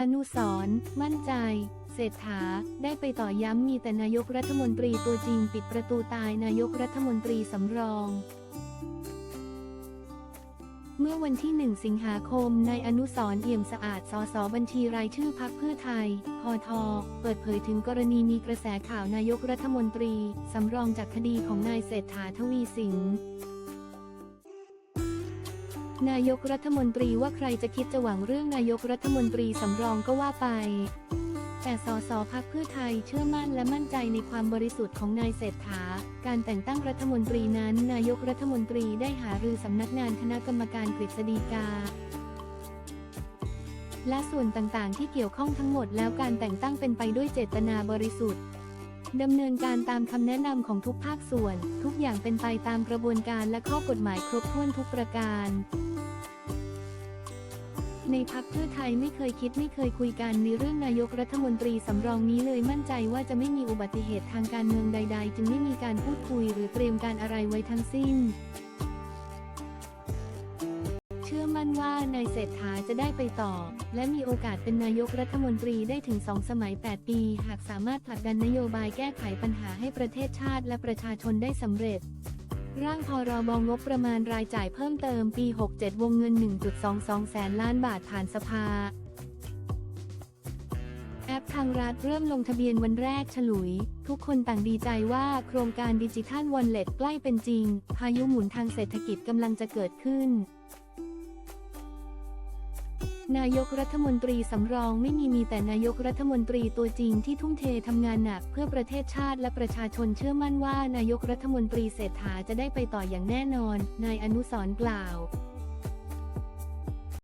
อนุสรมั่นใจ เศรษฐา ได้ไปต่อย้ำมีแต่นายกรัฐมนตรีตัวจริงปิดประตูตายนายกรัฐมนตรีสำรอง เมื่อวันที่ 1 สิงหาคมนายอนุสรเอี่ยมสะอาด สสบัญชีรายชื่อพักเพื่อไทย พอทอเปิดเผยถึงกรณีมีกระแสข่าวนายกรัฐมนตรี สำรองจากคดีของนายเศรษฐาทวีสิน นายกรัฐมนตรีว่าใครจะคิดจะหวังเรื่องนายกรัฐมนตรีสำรองก็ว่าไป แต่สสพักเพื่อไทยเชื่อมั่นและมั่นใจในความบริสุทธิ์ของนายเศรษฐา การแต่งตั้งรัฐมนตรีนั้น นายกรัฐมนตรีได้หารือสำนักงานคณะกรรมการกฤษฎีกาและส่วนต่างๆ ที่เกี่ยวข้องทั้งหมดแล้วการแต่งตั้งเป็นไปด้วยเจตนาบริสุทธิ์ ดำเนินการตามคำแนะนำของทุกภาคส่วน ทุกอย่างเป็นไปตามกระบวนการและข้อกฎหมายครบถ้วนทุกประการ ในพักเพื่อไทยไม่เคยคิดไม่เคยคุยกันในเรื่องนายกรัฐมนตรีสำรองนี้เลยมั่นใจว่าจะไม่มีอุบัติเหตุทางการเมืองใด ๆ จึงไม่มีการพูดคุยหรือเตรียมการอะไรไว้ทั้งสิ้น ชื่อมั่นว่านายเศรษฐาจะได้ไปต่อ และมีโอกาสเป็นนายกรัฐมนตรีได้ถึง2สมัย 8 ปี หากสามารถผลักดันนโยบายแก้ไขปัญหาให้ประเทศชาติและประชาชนได้สำเร็จ ร่างพรบงบประมาณรายจ่ายเพิ่มเติมปี 67 วงเงิน 1.22 แสนล้านบาทผ่านสภาแอปทางรัฐเริ่มลงทะเบียนวันแรกฉลุย ทุกคนต่างดีใจว่าโครงการดิจิทัลวอลเล็ตใกล้เป็นจริง พายุหมุนทางเศรษฐกิจกำลังจะเกิดขึ้น นายกรัฐมนตรีสำรองไม่มีมีแต่นายกรัฐมนตรีตัวจริงที่ทุ่มเททำงานหนักเพื่อประเทศชาติและประชาชนเชื่อมั่นว่านายกรัฐมนตรีเศรษฐาจะได้ไปต่ออย่างแน่นอน นายอนุสรกล่าว